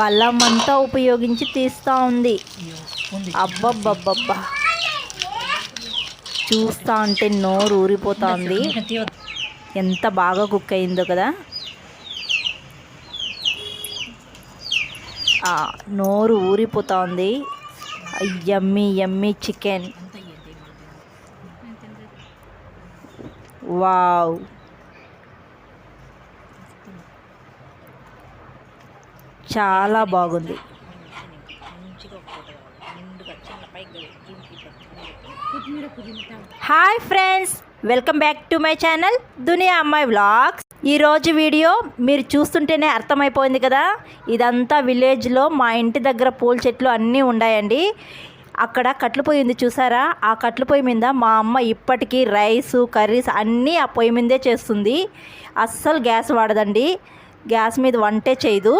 బలం అంతా ఉపయోగించి తీస్తూ ఉంది. అబ్బబ్బబ్బబ్బా. చూస్తా ఉంటే నోరు ఊరిపోతుంది. ఎంత బాగా కుక్ అయిందో కదా. నోరు ఊరిపోతా ఉంది. Yummy yummy chicken? వావ్. చాలా బాగుంది. Hi friends welcome back to my channel Duniya Ammayi vlogs. ఈరోజు వీడియో మీరు చూస్తుంటేనే అర్థమైపోయింది కదా? ఇదంతా విలేజ్లో మా ఇంటి దగ్గర పూల చెట్లు అన్నీ ఉన్నాయండి. అక్కడ కట్లు పొయ్యి ఉంది చూసారా? ఆ కట్లు పొయ్యి మీద మా అమ్మ ఇప్పటికీ రైస్ కర్రీస్ అన్నీ ఆ పొయ్యి మీదే చేస్తుంది. అస్సలు గ్యాస్ వాడదండి. గ్యాస్ మీద వంటే చేయదు.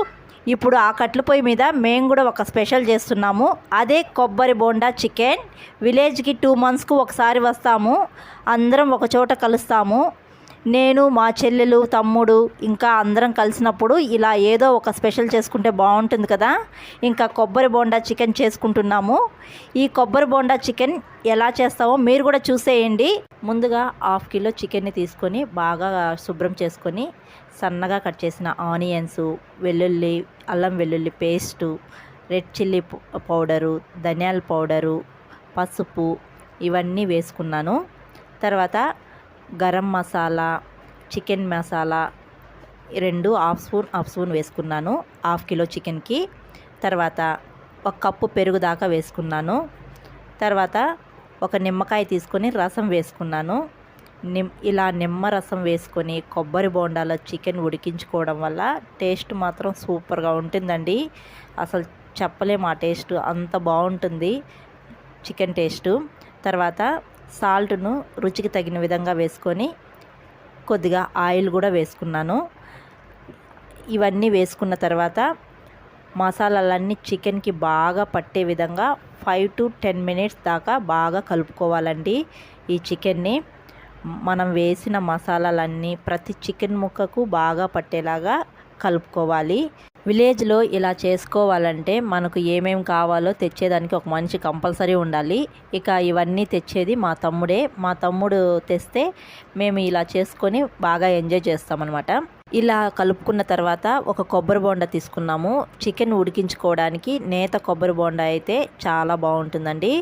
ఇప్పుడు ఆ కట్ల పొయ్యి మీద మేము కూడా ఒక స్పెషల్ చేస్తున్నాము. అదే కొబ్బరి బోండా చికెన్. విలేజ్కి టూ మంత్స్కి ఒకసారి వస్తాము. అందరం ఒక చోట కలుస్తాము. నేను మా చెల్లెలు తమ్ముడు ఇంకా అందరం కలిసినప్పుడు ఇలా ఏదో ఒక స్పెషల్ చేసుకుంటే బాగుంటుంది కదా. ఇంకా కొబ్బరి బోండా చికెన్ చేసుకుంటున్నాము. ఈ కొబ్బరి బోండా చికెన్ ఎలా చేస్తామో మీరు కూడా చూసేయండి. ముందుగా హాఫ్ కిలో చికెన్ని తీసుకొని బాగా శుభ్రం చేసుకొని సన్నగా కట్ చేసిన ఆనియన్స్ వెల్లుల్లి అల్లం వెల్లుల్లి పేస్టు రెడ్ చిల్లీ పౌడరు ధనియాల పౌడరు పసుపు ఇవన్నీ వేసుకున్నాను. తర్వాత గరం మసాలా చికెన్ మసాలా రెండు హాఫ్ స్పూన్ హాఫ్ స్పూన్ వేసుకున్నాను. హాఫ్ కిలో చికెన్కి. తర్వాత ఒక కప్పు పెరుగు దాకా వేసుకున్నాను. తర్వాత ఒక నిమ్మకాయ తీసుకొని రసం వేసుకున్నాను. నిమ్ ఇలా నిమ్మ రసం వేసుకొని కొబ్బరి బోండాలో చికెన్ ఉడికించుకోవడం వల్ల టేస్ట్ మాత్రం సూపర్గా ఉంటుందండి. అసలు చెప్పలేము ఆ టేస్ట్. అంత బాగుంటుంది చికెన్ టేస్టు. తర్వాత సాల్ట్ను రుచికి తగిన విధంగా వేసుకొని కొద్దిగా ఆయిల్ కూడా వేసుకున్నాను. ఇవన్నీ వేసుకున్న తర్వాత మసాలాలన్నీ చికెన్కి బాగా పట్టే విధంగా ఫైవ్ టు టెన్ మినిట్స్ దాకా బాగా కలుపుకోవాలండి ఈ చికెన్ని. మనం వేసిన మసాలాలన్నీ ప్రతి చికెన్ ముక్కకు బాగా పట్టేలాగా కలుపుకోవాలి. విలేజ్లో ఇలా చేసుకోవాలంటే మనకు ఏమేమి కావాలో తెచ్చేదానికి ఒక మనిషి కంపల్సరీ ఉండాలి. ఇక ఇవన్నీ తెచ్చేది మా తమ్ముడే. మా తమ్ముడు తెస్తే మేము ఇలా చేసుకొని బాగా ఎంజాయ్ చేస్తామన్నమాట. ఇలా కలుపుకున్న తర్వాత ఒక కొబ్బరి బోండా తీసుకున్నాము. చికెన్ ఉడికించుకోవడానికి నేత కొబ్బరి బోండా అయితే చాలా బాగుంటుందండి.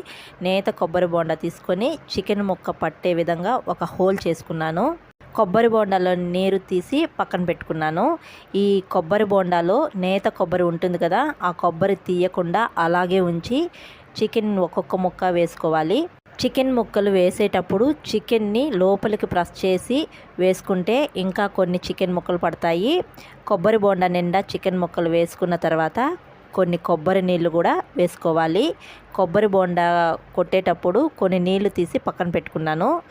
నేత కొబ్బరి బోండా తీసుకొని చికెన్ ముక్క పట్టే విధంగా ఒక హోల్ చేసుకున్నాను. కొబ్బరి బోండాలో నీరు తీసి పక్కన పెట్టుకున్నాను. ఈ కొబ్బరి బోండాలో నేత కొబ్బరి ఉంటుంది కదా ఆ కొబ్బరి తీయకుండా అలాగే ఉంచి చికెన్ ఒక్కొక్క ముక్క వేసుకోవాలి. చికెన్ ముక్కలు వేసేటప్పుడు చికెన్ని లోపలికి ప్రెస్ చేసి వేసుకుంటే ఇంకా కొన్ని చికెన్ ముక్కలు పడతాయి. కొబ్బరి బోండా నిండా చికెన్ ముక్కలు వేసుకున్న తర్వాత కొన్ని కొబ్బరి నీళ్ళు కూడా వేసుకోవాలి. కొబ్బరి బోండా కొట్టేటప్పుడు కొన్ని నీళ్ళు తీసి పక్కన పెట్టుకున్నాను.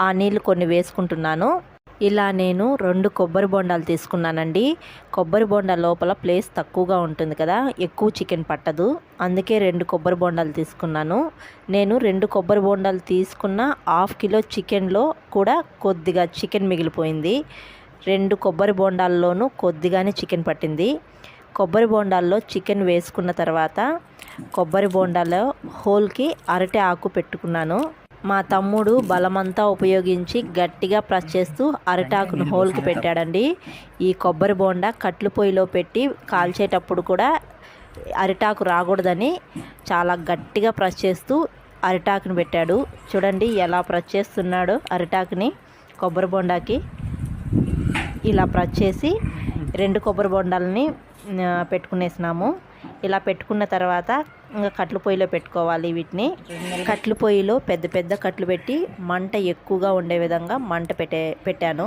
ఆ నీళ్ళు కొన్ని వేసుకుంటున్నాను. ఇలా నేను రెండు కొబ్బరి బోండాలు తీసుకున్నానండి. కొబ్బరి బొండ లోపల ప్లేస్ తక్కువగా ఉంటుంది కదా ఎక్కువ చికెన్ పట్టదు. అందుకే రెండు కొబ్బరి బోండాలు తీసుకున్నాను. నేను రెండు కొబ్బరి బోండాలు తీసుకున్న హాఫ్ కిలో చికెన్లో కూడా కొద్దిగా చికెన్ మిగిలిపోయింది. రెండు కొబ్బరి బోండాల్లోనూ కొద్దిగానే చికెన్ పట్టింది. కొబ్బరి బోండాల్లో చికెన్ వేసుకున్న తర్వాత కొబ్బరి బోండాలో హోల్కి అరటి ఆకు పెట్టుకున్నాను. మా తమ్ముడు బలమంతా ఉపయోగించి గట్టిగా ప్రెస్ చేస్తూ అరిటాకును హోల్కి పెట్టాడండి. ఈ కొబ్బరి బోండా కట్లు పొయ్యిలో పెట్టి కాల్చేటప్పుడు కూడా అరిటాకు రాకూడదని చాలా గట్టిగా ప్రెస్ చేస్తూ అరిటాకుని పెట్టాడు. చూడండి ఎలా ప్రెస్ చేస్తున్నాడు అరిటాకుని కొబ్బరి బోండాకి. ఇలా ప్రెస్ చేసి రెండు కొబ్బరి బొండాలని పెట్టుకునేసినాము. ఇలా పెట్టుకున్న తర్వాత ఇంకా కట్లు పొయ్యిలో పెట్టుకోవాలి వీటిని. కట్లు పొయ్యిలో పెద్ద పెద్ద కట్లు పెట్టి మంట ఎక్కువగా ఉండే విధంగా మంట పెట్టే పెట్టాను.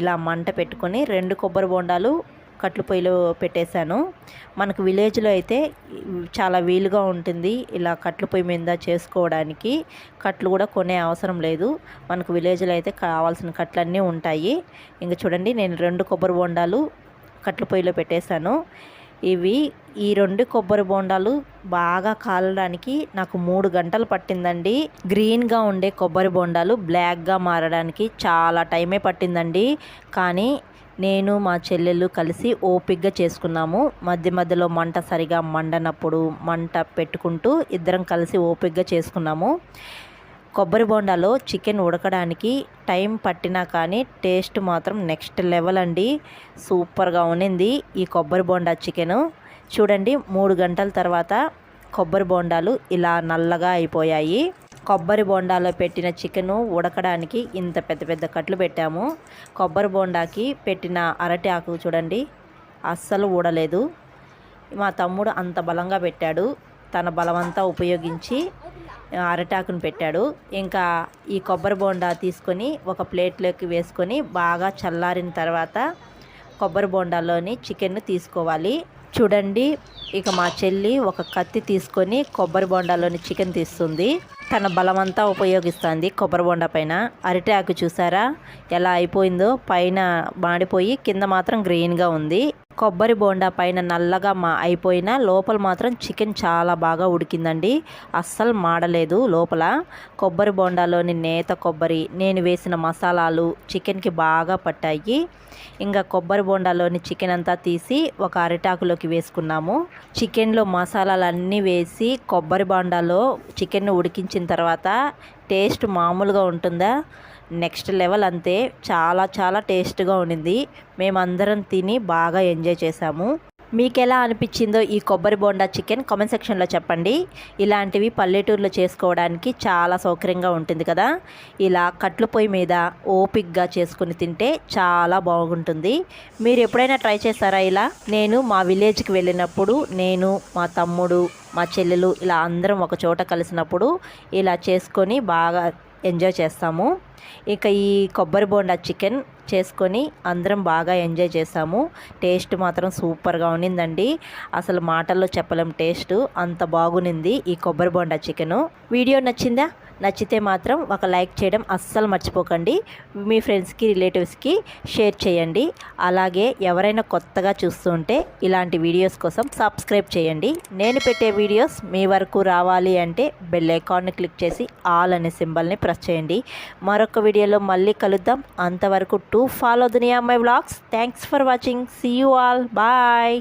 ఇలా మంట పెట్టుకొని రెండు కొబ్బరి బొండాలు కట్లు పొయ్యిలో పెట్టేశాను. మనకు విలేజ్లో అయితే చాలా వీలుగా ఉంటుంది ఇలా కట్లు పొయ్యి మీద చేసుకోవడానికి. కట్లు కూడా కొనే అవసరం లేదు. మనకు విలేజ్లో అయితే కావాల్సిన కట్లన్నీ ఉంటాయి. ఇంకా చూడండి నేను రెండు కొబ్బరి బొండాలు కట్ల పొయ్యిలో పెట్టేశాను. ఇవి ఈ రెండు కొబ్బరి బోండాలు బాగా కాలడానికి నాకు మూడు గంటలు పట్టిందండి. గ్రీన్గా ఉండే కొబ్బరి బోండాలు బ్లాక్గా మారడానికి చాలా టైమే పట్టిందండి. కానీ నేను మా చెల్లెలు కలిసి ఓపిక్గా చేసుకున్నాము. మధ్య మధ్యలో మంట సరిగా మండనప్పుడు మంట పెట్టుకుంటూ ఇద్దరం కలిసి ఓపిక్గా చేసుకున్నాము. కొబ్బరి బోండాలో చికెన్ ఉడకడానికి టైం పట్టినా కానీ టేస్ట్ మాత్రం నెక్స్ట్ లెవెల్ అండి. సూపర్గా ఉన్నింది ఈ కొబ్బరి బోండా చికెను. చూడండి మూడు గంటల తర్వాత కొబ్బరి బోండాలు ఇలా నల్లగా అయిపోయాయి. కొబ్బరి బోండాలో పెట్టిన చికెను ఉడకడానికి ఇంత పెద్ద పెద్ద కట్లు పెట్టాము. కొబ్బరి బోండాకి పెట్టిన అరటి ఆకు చూడండి అస్సలు ఊడలేదు. మా తమ్ముడు అంత బలంగా పెట్టాడు. తన బలమంతా ఉపయోగించి అరటాకును పెట్టాడు. ఇంకా ఈ కొబ్బరి బోండా తీసుకొని ఒక ప్లేట్లోకి వేసుకొని బాగా చల్లారిన తర్వాత కొబ్బరి బోండాలోని చికెన్ తీసుకోవాలి. చూడండి ఇక మా చెల్లి ఒక కత్తి తీసుకొని కొబ్బరి బోండాలోని చికెన్ తీస్తుంది. తన బలమంతా ఉపయోగిస్తుంది కొబ్బరి బొండ పైన. అరిటాకు చూసారా? ఎలా అయిపోయిందో? పైన మాడిపోయి కింద మాత్రం గ్రీన్గా ఉంది. కొబ్బరి బోండా పైన నల్లగా మా అయిపోయిన లోపల మాత్రం చికెన్ చాలా బాగా ఉడికిందండి. అస్సలు మాడలేదు లోపల. కొబ్బరి బోండాలోని నేత కొబ్బరి నేను వేసిన మసాలాలు చికెన్కి బాగా పట్టాయి. ఇంకా కొబ్బరి బోండాలోని చికెన్ అంతా తీసి ఒక అరిటాకులోకి వేసుకున్నాము. చికెన్లో మసాలాలన్నీ వేసి కొబ్బరి బోండాలో చికెన్ ఉడికించిన తర్వాత టేస్ట్ మామూలుగా ఉంటుందా? నెక్స్ట్ లెవెల్ అంతే చాలా చాలా టేస్ట్గా ఉండింది. మేమందరం తిని బాగా ఎంజాయ్ చేసాము. మీకు ఎలా అనిపించిందో ఈ కొబ్బరి బోండా చికెన్ కామెంట్ సెక్షన్లో చెప్పండి. ఇలాంటివి పల్లెటూరులో చేసుకోవడానికి చాలా సౌకర్యంగా ఉంటుంది కదా. ఇలా కట్లు పొయ్యి మీద ఓపిక్గా చేసుకుని తింటే చాలా బాగుంటుంది. మీరు ఎప్పుడైనా ట్రై చేస్తారా ఇలా? నేను మా విలేజ్కి వెళ్ళినప్పుడు నేను మా తమ్ముడు మా చెల్లెలు ఇలా అందరం ఒక చోట కలిసినప్పుడు ఇలా చేసుకొని బాగా ఎంజాయ్ చేస్తాము. ఇక ఈ కొబ్బరి బోండా చికెన్ చేసుకొని అందరం బాగా ఎంజాయ్ చేసాము. టేస్ట్ మాత్రం సూపర్గా ఉన్నిందండి అసలు మాటల్లో చెప్పలేం టేస్ట్. అంత బాగునింది ఈ కొబ్బరి బోండా చికెను. వీడియో నచ్చిందా? నచ్చితే మాత్రం ఒక లైక్ చేయడం అస్సలు మర్చిపోకండి. మీ ఫ్రెండ్స్కి రిలేటివ్స్కి షేర్ చేయండి. అలాగే ఎవరైనా కొత్తగా చూస్తుంటే ఇలాంటి వీడియోస్ కోసం సబ్స్క్రైబ్ చేయండి. నేను పెట్టే వీడియోస్ మీ వరకు రావాలి అంటే బెల్ ఐకాన్ని క్లిక్ చేసి ఆల్ అనే సింబల్ని ప్రెస్ చేయండి. మరో మరొక వీడియోలో మళ్ళీ కలుద్దాం. అంతవరకు to follow Duniya my vlogs. Thanks for watching see you all bye